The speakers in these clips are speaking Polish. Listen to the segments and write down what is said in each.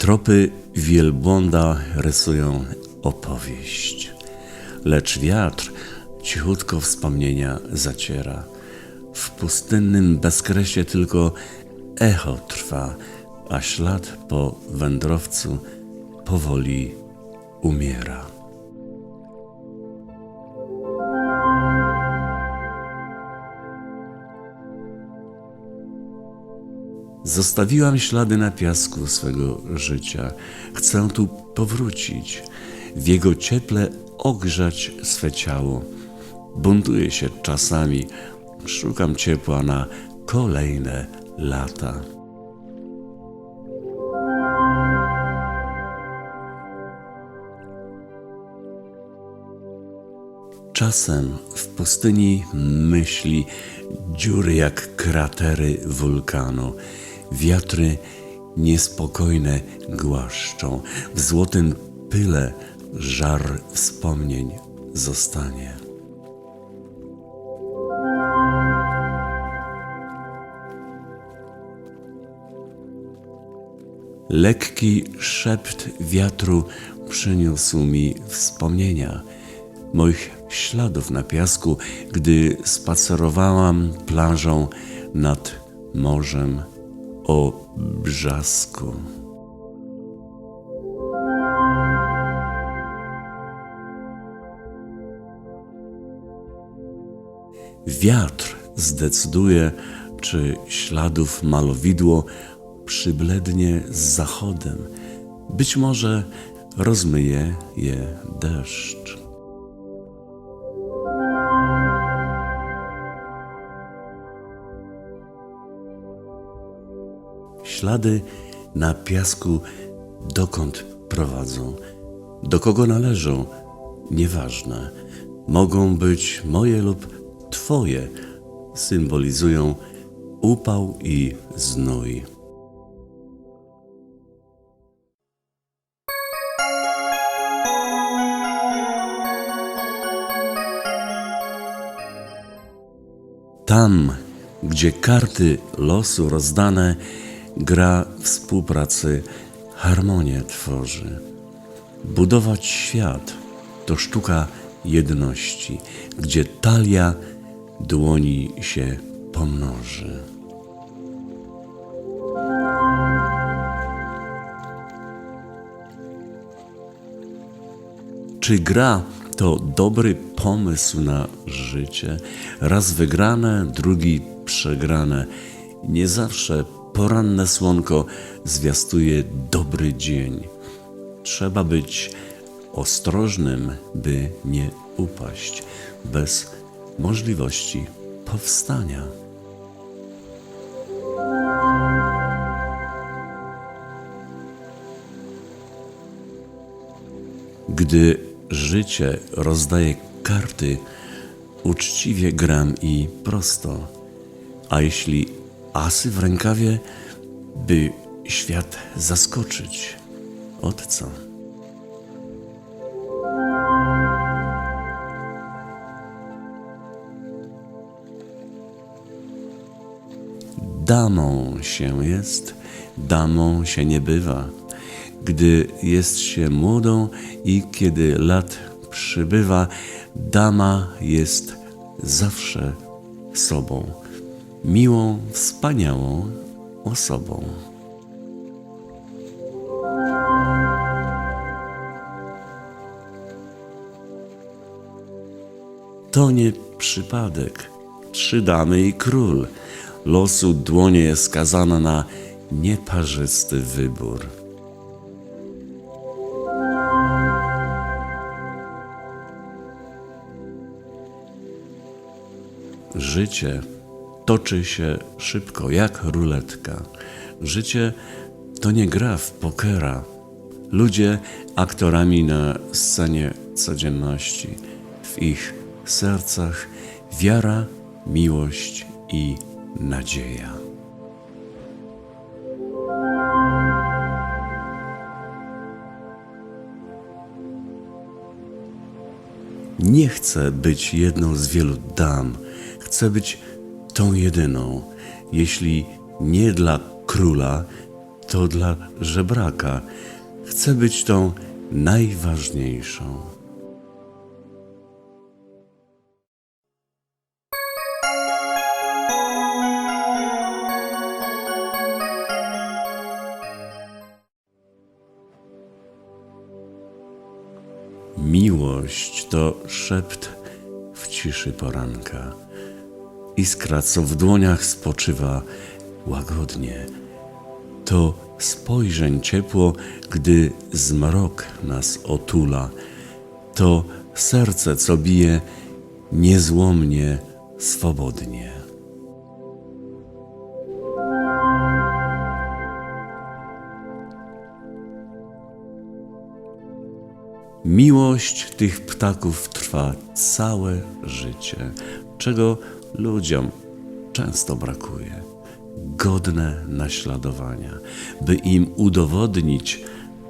Tropy wielbłąda rysują opowieść, lecz wiatr cichutko wspomnienia zaciera. W pustynnym bezkresie tylko echo trwa, a ślad po wędrowcu powoli umiera. Zostawiłam ślady na piasku swego życia. Chcę tu powrócić, w jego cieple ogrzać swe ciało. Buntuję się czasami, szukam ciepła na kolejne lata. Czasem w pustyni myśli dziury jak kratery wulkanu. Wiatry niespokojne głaszczą. W złotym pyle żar wspomnień zostanie. Lekki szept wiatru przyniósł mi wspomnienia moich śladów na piasku, gdy spacerowałam plażą nad morzem o brzasku. Wiatr zdecyduje, czy śladów malowidło przyblednie z zachodem. Być może rozmyje je deszcz. Ślady na piasku dokąd prowadzą, do kogo należą, nieważne. Mogą być moje lub twoje, symbolizują upał i znój. Tam, gdzie karty losu rozdane, gra współpracy harmonię tworzy. Budować świat to sztuka jedności, gdzie talia dłoni się pomnoży. Czy gra to dobry pomysł na życie? Raz wygrane, drugi przegrane. Nie zawsze poranne słonko zwiastuje dobry dzień. Trzeba być ostrożnym, by nie upaść bez możliwości powstania. Gdy życie rozdaje karty, uczciwie gram i prosto. A jeśli asy w rękawie, by świat zaskoczyć, od co? Damą się jest, damą się nie bywa. Gdy jest się młodą i kiedy lat przybywa, dama jest zawsze sobą, miłą, wspaniałą osobą. To nie przypadek. Trzy damy i król. Losu dłonie jest skazana na nieparzysty wybór. Życie toczy się szybko, jak ruletka. Życie to nie gra w pokera. Ludzie aktorami na scenie codzienności. W ich sercach wiara, miłość i nadzieja. Nie chcę być jedną z wielu dam. Chcę być tą jedyną. Jeśli nie dla króla, to dla żebraka chce być tą najważniejszą. Miłość to szept w ciszy poranka. Iskra, co w dłoniach spoczywa łagodnie. To spojrzeń ciepło, gdy zmrok nas otula. To serce, co bije niezłomnie, swobodnie. Miłość tych ptaków trwa całe życie, czego ludziom często brakuje. Godne naśladowania, by im udowodnić,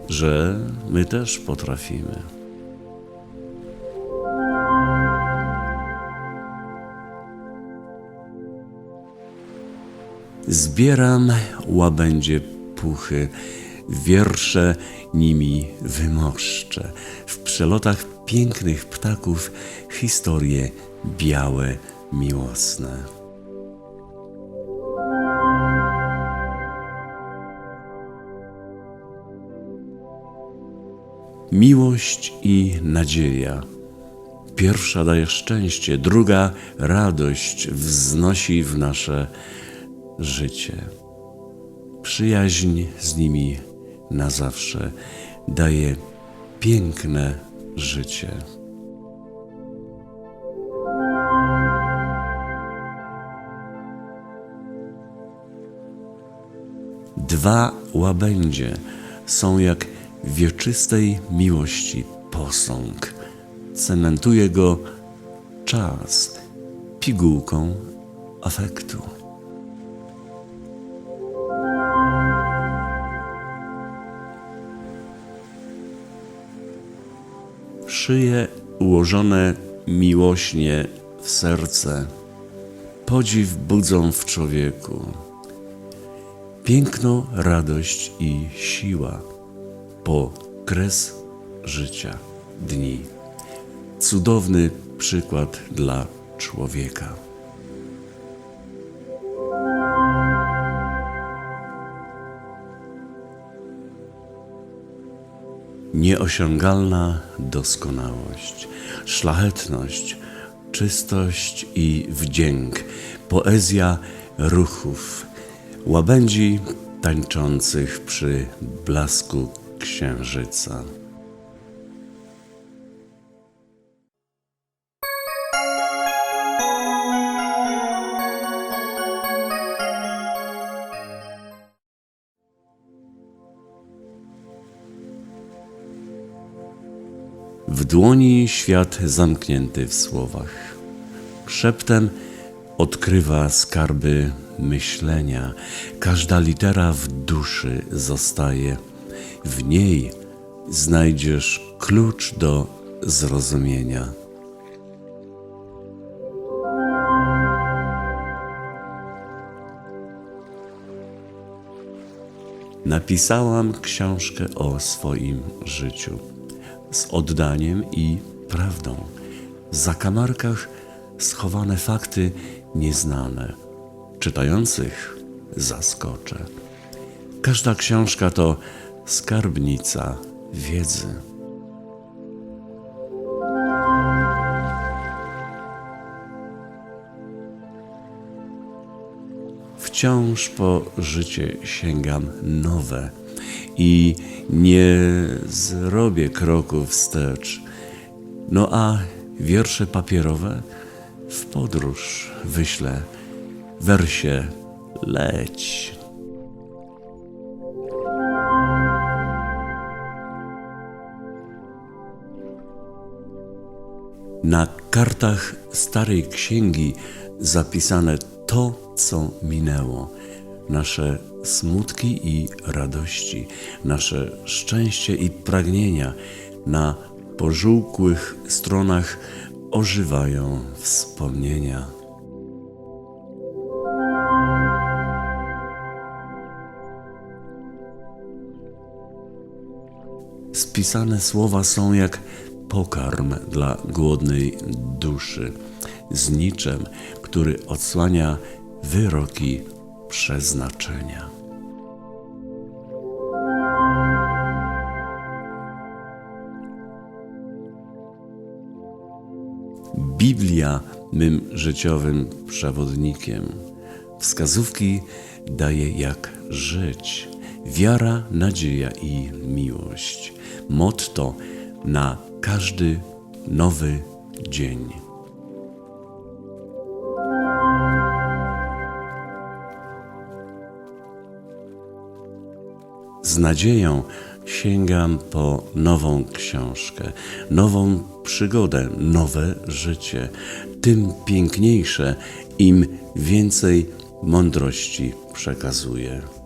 że my też potrafimy. Zbieram łabędzie puchy, wiersze nimi wymoszczę. W przelotach pięknych ptaków historie białe, miłosne. Miłość i nadzieja. Pierwsza daje szczęście, druga radość wznosi w nasze życie. Przyjaźń z nimi na zawsze daje piękne życie. Dwa łabędzie są jak wieczystej miłości posąg. Cementuje go czas pigułką afektu. Szyje ułożone miłośnie w serce, podziw budzą w człowieku. Piękno, radość i siła po kres życia, dni. Cudowny przykład dla człowieka. Nieosiągalna doskonałość, szlachetność, czystość i wdzięk, poezja ruchów, łabędzi tańczących przy blasku księżyca. W dłoni świat zamknięty w słowach. Szeptem odkrywa skarby myślenia. Każda litera w duszy zostaje. W niej znajdziesz klucz do zrozumienia. Napisałam książkę o swoim życiu z oddaniem i prawdą. W zakamarkach schowane fakty nieznane. Czytających zaskoczę. Każda książka to skarbnica wiedzy. Wciąż po życie sięgam nowe i nie zrobię kroku wstecz. No a wiersze papierowe w podróż wyślę. Wersie leć. Na kartach starej księgi zapisane to, co minęło, nasze smutki i radości, nasze szczęście i pragnienia. Na pożółkłych stronach ożywają wspomnienia. Spisane słowa są jak pokarm dla głodnej duszy, z niczem, który odsłania wyroki przeznaczenia. Biblia mym życiowym przewodnikiem. Wskazówki daje jak żyć. Wiara, nadzieja i miłość. Motto na każdy nowy dzień. Z nadzieją sięgam po nową książkę, nową przygodę, nowe życie. Tym piękniejsze, im więcej mądrości przekazuje.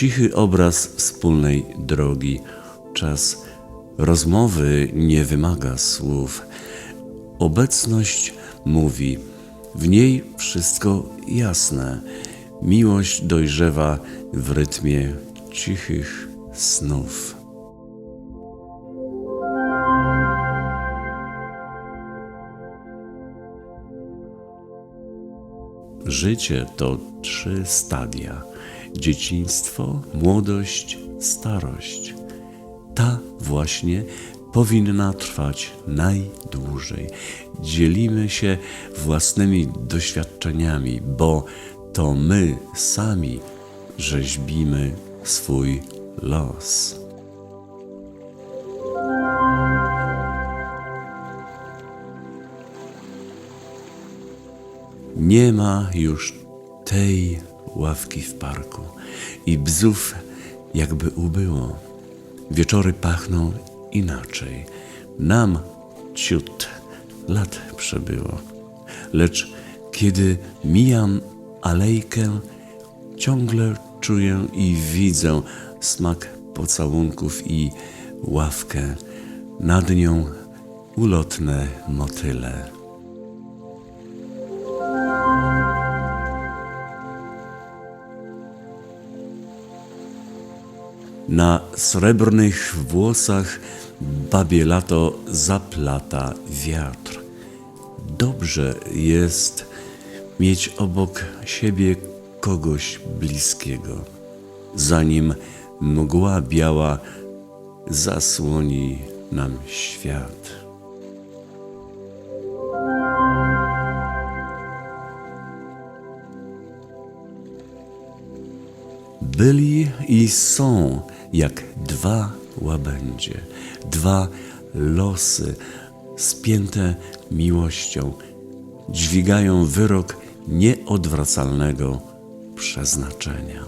Cichy obraz wspólnej drogi. Czas rozmowy nie wymaga słów. Obecność mówi, w niej wszystko jasne. Miłość dojrzewa w rytmie cichych snów. Życie to trzy stadia: dzieciństwo, młodość, starość. Ta właśnie powinna trwać najdłużej. Dzielimy się własnymi doświadczeniami, bo to my sami rzeźbimy swój los. Nie ma już tej ławki w parku i bzów jakby ubyło. Wieczory pachną inaczej. Nam ciut lat przebyło. Lecz kiedy mijam alejkę, ciągle czuję i widzę smak pocałunków i ławkę. Nad nią ulotne motyle. Na srebrnych włosach babie lato zaplata wiatr. Dobrze jest mieć obok siebie kogoś bliskiego, zanim mgła biała zasłoni nam świat. Byli i są jak dwa łabędzie, dwa losy spięte miłością, dźwigają wyrok nieodwracalnego przeznaczenia.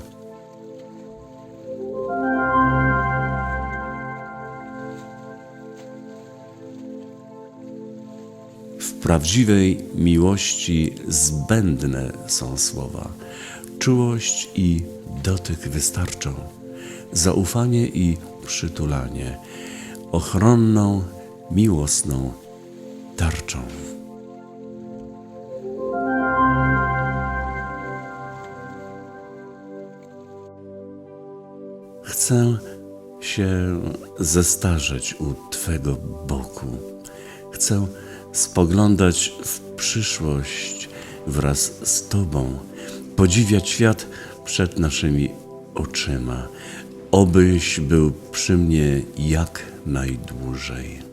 W prawdziwej miłości zbędne są słowa. Czułość i dotyk wystarczą. Zaufanie i przytulanie, ochronną, miłosną tarczą. Chcę się zestarzeć u Twego boku. Chcę spoglądać w przyszłość wraz z Tobą, podziwiać świat przed naszymi oczyma. Obyś był przy mnie jak najdłużej.